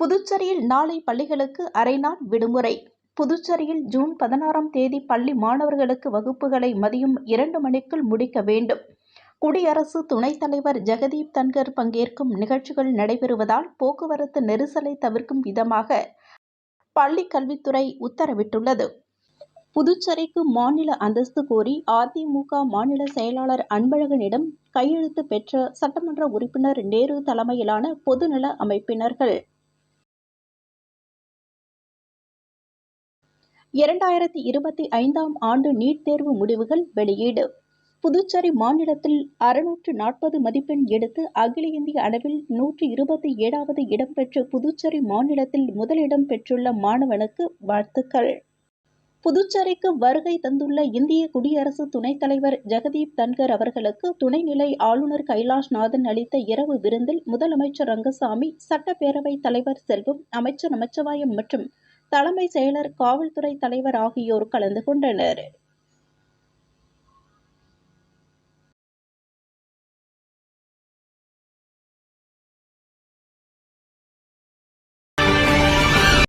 புதுச்சேரியில் நாளை பள்ளிகளுக்கு அரை நாள் விடுமுறை. புதுச்சேரியில் ஜூன் பதினாறாம் தேதி பள்ளி மாணவர்களுக்கு வகுப்புகளை மதியம் இரண்டு மணிக்குள் முடிக்க வேண்டும். குடியரசு துணைத் தலைவர் ஜெகதீப் தன்கர் பங்கேற்கும் நிகழ்ச்சிகள் நடைபெறுவதால் போக்குவரத்து நெரிசலை தவிர்க்கும் விதமாக பள்ளி கல்வித்துறை உத்தரவிட்டுள்ளது. புதுச்சேரிக்கு மாநில அந்தஸ்து கோரி அதிமுக மாநில செயலாளர் அன்பழகனிடம் கையெழுத்து பெற்ற சட்டமன்ற உறுப்பினர் நேரு தலைமையிலான பொதுநல அமைப்பினர்கள் இரண்டாயிரத்தி இருபத்தி ஐந்தாம் ஆண்டு நீட் தேர்வு முடிவுகள் வெளியீடு. புதுச்சேரி மாநிலத்தில் அறுநூற்று நாற்பது மதிப்பெண் எடுத்து அகில இந்திய அளவில் நூற்றி இருபத்தி ஏழாவது இடம் பெற்று புதுச்சேரி மாநிலத்தில் முதலிடம் பெற்றுள்ள மாணவனுக்கு வாழ்த்துக்கள். புதுச்சேரிக்கு வருகை தந்துள்ள இந்திய குடியரசு துணைத் தலைவர் ஜெகதீப் தன்கர் அவர்களுக்கு துணைநிலை ஆளுநர் கைலாஷ் நாதன் அளித்த இரவு விருந்தில் முதலமைச்சர் ரங்கசாமி சட்டப்பேரவைத் தலைவர் செல்வம் அமைச்சர் நமச்சிவாயம் மற்றும் தலைமை செயலர் காவல்துறை தலைவர் ஆகியோர் கலந்து கொண்டனர்.